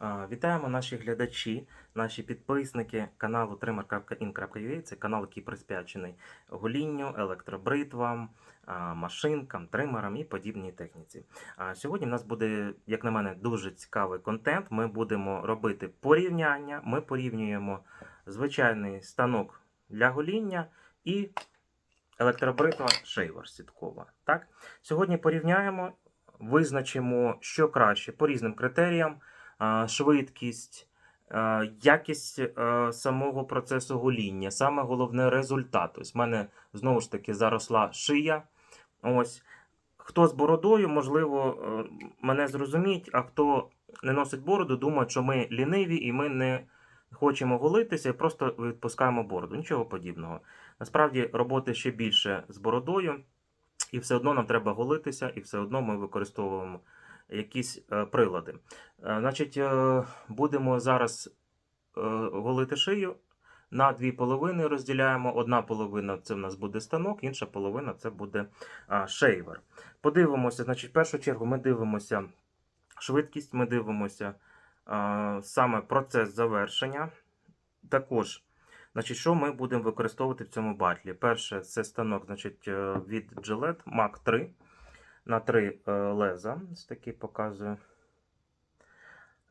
Вітаємо наші глядачі, наші підписники каналу trimmer.in.ua. Це канал, який присвячений голінню, електробритвам, машинкам, тримерам і подібній техніці. Сьогодні в нас буде, як на мене, дуже цікавий контент. Ми будемо робити порівняння. Ми порівнюємо звичайний станок для гоління і електробритва шейвер сіткова. Так? Сьогодні порівняємо, визначимо, що краще по різним критеріям швидкість, якість самого процесу гоління, саме головне результат. Ось в мене знову ж таки заросла шия. Ось. Хто з бородою, можливо, е, мене зрозуміють, а хто не носить бороду, думає, що ми ліниві і ми не хочемо голитися і просто відпускаємо бороду. Нічого подібного. Насправді роботи ще більше з бородою, і все одно нам треба голитися, і все одно ми використовуємо якісь е, прилади. Е, Значить, е, будемо зараз голити шию. На дві половини розділяємо. Одна половина це в нас буде станок, інша половина це буде шейвер. Подивимося, значить, в першу чергу ми дивимося швидкість, ми дивимося саме процес завершення. Також, значить, що ми будемо використовувати в цьому батлі? Перше, це станок значить, від Gillette Mach 3 на 3 е, леза. Ось такий показую.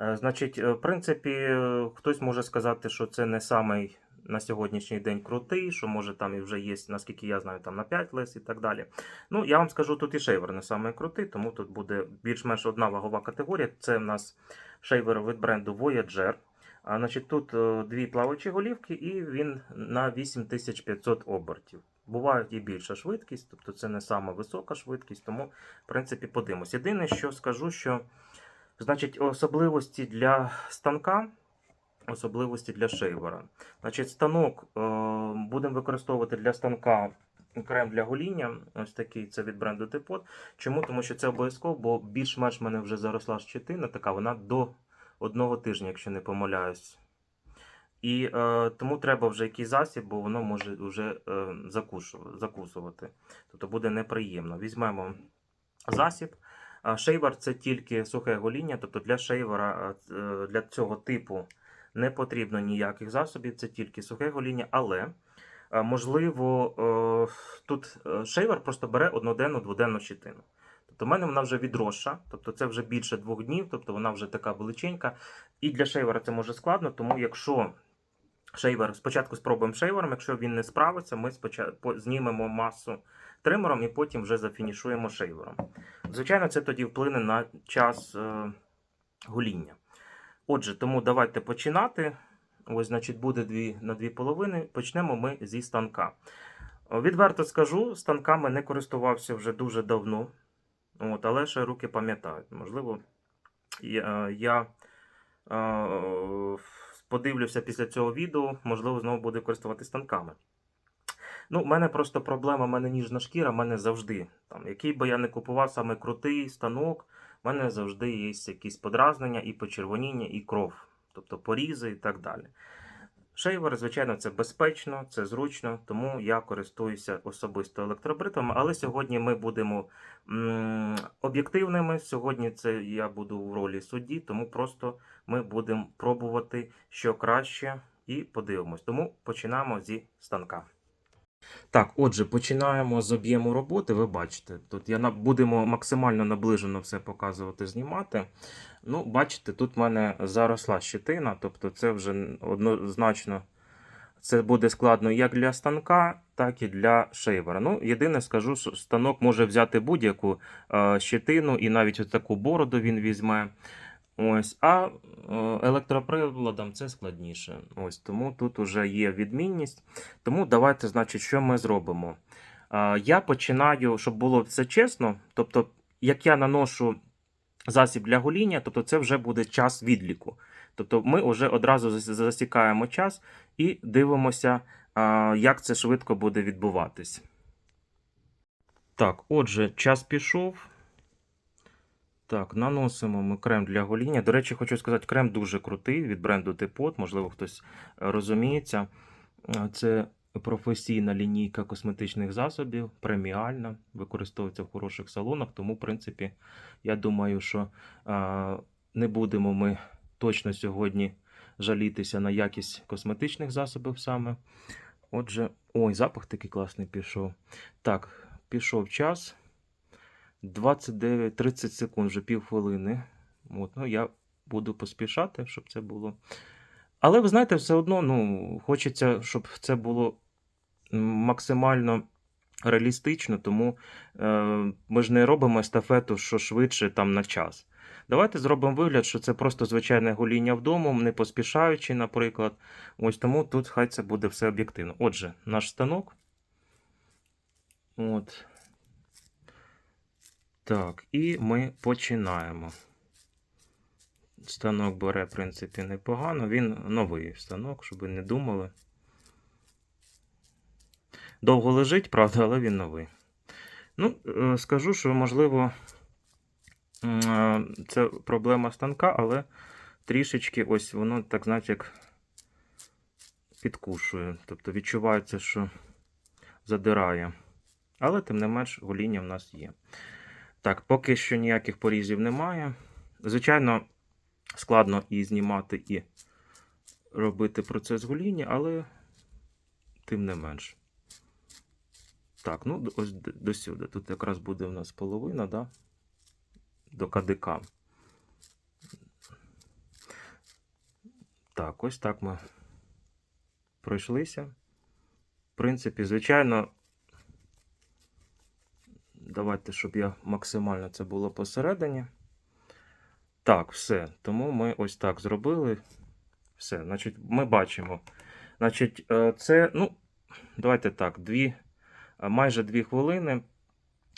Е, Значить, е, в принципі, хтось може сказати, що це не самий на сьогоднішній день крутий, що може там і вже є, наскільки я знаю, там на 5 лес і так далі. Ну, я вам скажу, тут і шейвер не самий крутий, тому тут буде більш-менш одна вагова категорія. Це в нас шейвер від бренду Voyager. А, значить, тут дві плавачі голівки, і він на 8500 обертів. Буває і більша швидкість, тобто це не сама висока швидкість, тому, в принципі, подивимось. Єдине, що скажу, що значить, особливості для станка, особливості для шейвера. Значить, станок е, будемо використовувати для станка крем для гоління. Ось такий це від бренду Тепот. Чому? Тому що це обов'язково, бо більш-менш мене вже заросла щетина, така вона до одного тижня, якщо не помиляюсь. І е, тому треба вже якийсь засіб, бо воно може вже е, закусувати. Тобто буде неприємно. Візьмемо засіб. Шейвер це тільки сухе гоління, тобто для шейвера е, е, для цього типу не потрібно ніяких засобів, це тільки сухе гоління, але е, можливо тут шейвер просто бере одноденну дводенну щитину. Тобто в мене вона вже відросша, тобто це вже більше двох днів, тобто вона вже така величенька. І для шейвера це може складно, тому якщо шейвер, спочатку спробуємо шейвером, якщо він не справиться, ми спочатку знімемо масу тримером і потім вже зафінішуємо шейвером. Звичайно, це тоді вплине на час е, гоління. Отже, тому давайте починати. Ось, значить, буде дві, на дві половини. Почнемо ми зі станка. Відверто скажу, станками не користувався вже дуже давно. От, але ще руки пам'ятають. Можливо, я, я е, подивлюся після цього відео, можливо, знову буду користуватися станками. Ну, в мене просто проблема, в мене ніжна шкіра, в мене завжди. Там, який би я не купував саме крутий станок, в мене завжди є якісь подразнення, і почервоніння, і кров, тобто порізи і так далі. Шейвер, звичайно, це безпечно, це зручно, тому я користуюся особисто електробритвами. Але сьогодні ми будемо об'єктивними. Сьогодні це я буду в ролі судді, тому просто ми будемо пробувати, що краще, і подивимось. Тому починаємо зі станка. Так, отже, починаємо з об'єму роботи. Ви бачите, тут я будемо максимально наближено все показувати, знімати. Ну, бачите, тут в мене заросла щетина, тобто це вже однозначно це буде складно як для станка, так і для шейвера. Ну, єдине скажу, що станок може взяти будь-яку е, щетину і навіть таку бороду він візьме. Ось, а е, електроприладом це складніше. Ось тому тут вже є відмінність. Тому давайте, значить, що ми зробимо. Е, Я починаю, щоб було все чесно. Тобто, як я наношу засіб для гоління, тобто це вже буде час відліку. Тобто ми вже одразу засікаємо час і дивимося, е, як це швидко буде відбуватись. Так, отже, час пішов. Так, наносимо ми крем для гоління. До речі, хочу сказати, крем дуже крутий від бренду Тепот. Можливо, хтось е, розуміється. Е, Це професійна лінійка косметичних засобів, преміальна, використовується в хороших салонах. Тому, в принципі, я думаю, що е, не будемо ми точно сьогодні жалітися на якість косметичних засобів саме. Отже, ой, запах такий класний пішов. Так, пішов час. 29-30 секунд, вже півхвилини. От, ну, я буду поспішати, щоб це було. Але ви знаєте, все одно ну, хочеться, щоб це було максимально реалістично, тому е, ми ж не робимо естафету, що швидше там на час. Давайте зробимо вигляд, що це просто звичайне гоління вдома, не поспішаючи, наприклад. Ось тому тут хай це буде все об'єктивно. Отже, наш станок. От. Так, і ми починаємо. Станок бере, в принципі, непогано. Він новий станок, щоб ви не думали. Довго лежить, правда, але він новий. Ну, е, скажу, що, можливо, е, це проблема станка, але трішечки ось воно, так знаєте, як підкушує. Тобто відчувається, що задирає. Але, тим не менш, гоління в нас є. Так, поки що ніяких порізів немає. Звичайно, складно і знімати, і робити процес гоління, але тим не менш. Так, ну ось до сюди. Тут якраз буде у нас половина, да? До КДК. Так, ось так ми пройшлися. В принципі, звичайно, давайте, щоб я максимально це було посередині. Так, все. Тому ми ось так зробили. Все. Значить, ми бачимо. Значить, е, це, ну, давайте так, дві, е, майже дві хвилини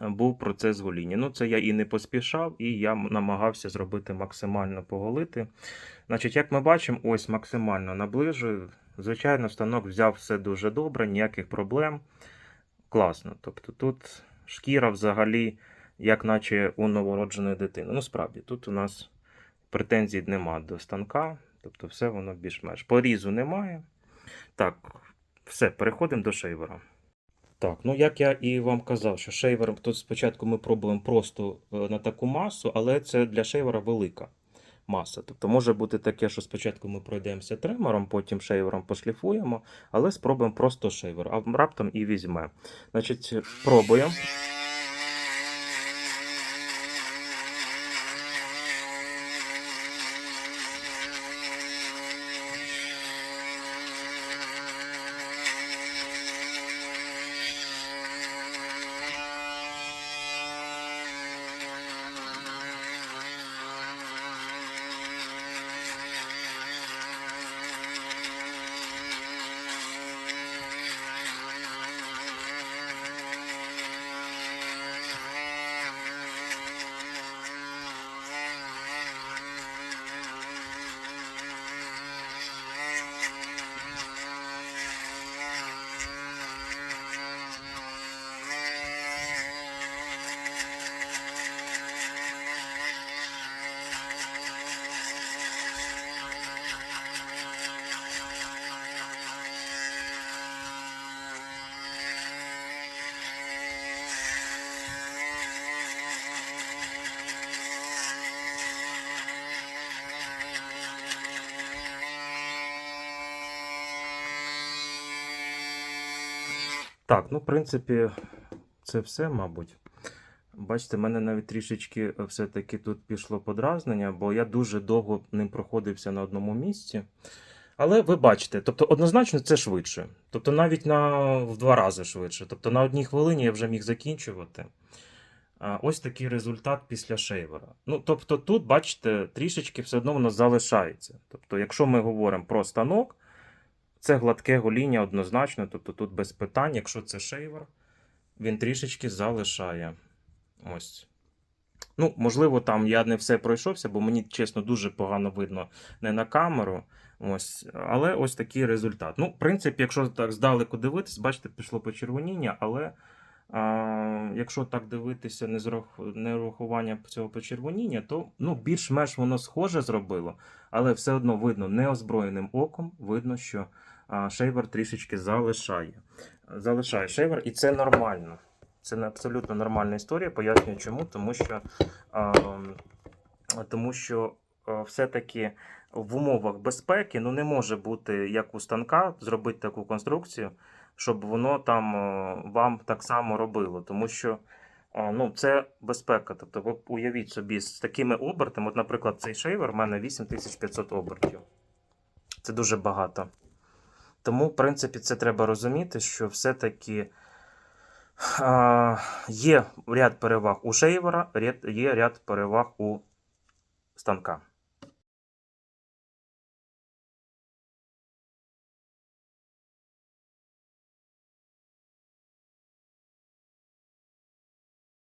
е, був процес гоління. Ну, це я і не поспішав, і я намагався зробити максимально поголити. Значить, як ми бачимо, ось максимально наближую. Звичайно, станок взяв все дуже добре, ніяких проблем. Класно. Тобто тут шкіра взагалі, як наче у новородженої дитини. Ну, справді, тут у нас претензій нема до станка, тобто все воно більш-менш. Порізу немає. Так, все, переходимо до шейвера. Так, ну як я і вам казав, що шейвер тут спочатку ми пробуємо просто е, на таку масу, але це для шейвера велика маса. Тобто може бути таке, що спочатку ми пройдемося тримером, потім шейвером пошліфуємо, але спробуємо просто шейвер, а раптом і візьме. Значить, пробуємо. Так, ну, в принципі, це все, мабуть. Бачите, в мене навіть трішечки все-таки тут пішло подразнення, бо я дуже довго ним проходився на одному місці. Але ви бачите, тобто однозначно це швидше. Тобто навіть на, в два рази швидше. Тобто на одній хвилині я вже міг закінчувати. А, ось такий результат після шейвера. Ну, тобто тут, бачите, трішечки все одно воно залишається. Тобто, якщо ми говоримо про станок, це гладке гоління однозначно, тобто тут без питань, якщо це шейвер, він трішечки залишає. Ось. Ну, можливо, там я не все пройшовся, бо мені, чесно, дуже погано видно не на камеру. Ось. Але ось такий результат. Ну, в принципі, якщо так здалеку дивитись, бачите, пішло почервоніння, але якщо так дивитися, не з не рахування цього почервоніння, то ну, більш-менш воно схоже зробило, але все одно видно неозброєним оком, видно, що шейвер трішечки залишає. Залишає шейвер, і це нормально. Це не абсолютно нормальна історія. Пояснюю чому. Тому що, а, тому що все-таки в умовах безпеки ну, не може бути, як у станка, зробити таку конструкцію, щоб воно там е, вам так само робило. Тому що е, ну, це безпека. Тобто, ви уявіть собі, з такими обертами, от, наприклад, цей шейвер в мене 8500 обертів. Це дуже багато. Тому, в принципі, це треба розуміти, що все-таки а, є ряд переваг у шейвера, є ряд переваг у станка.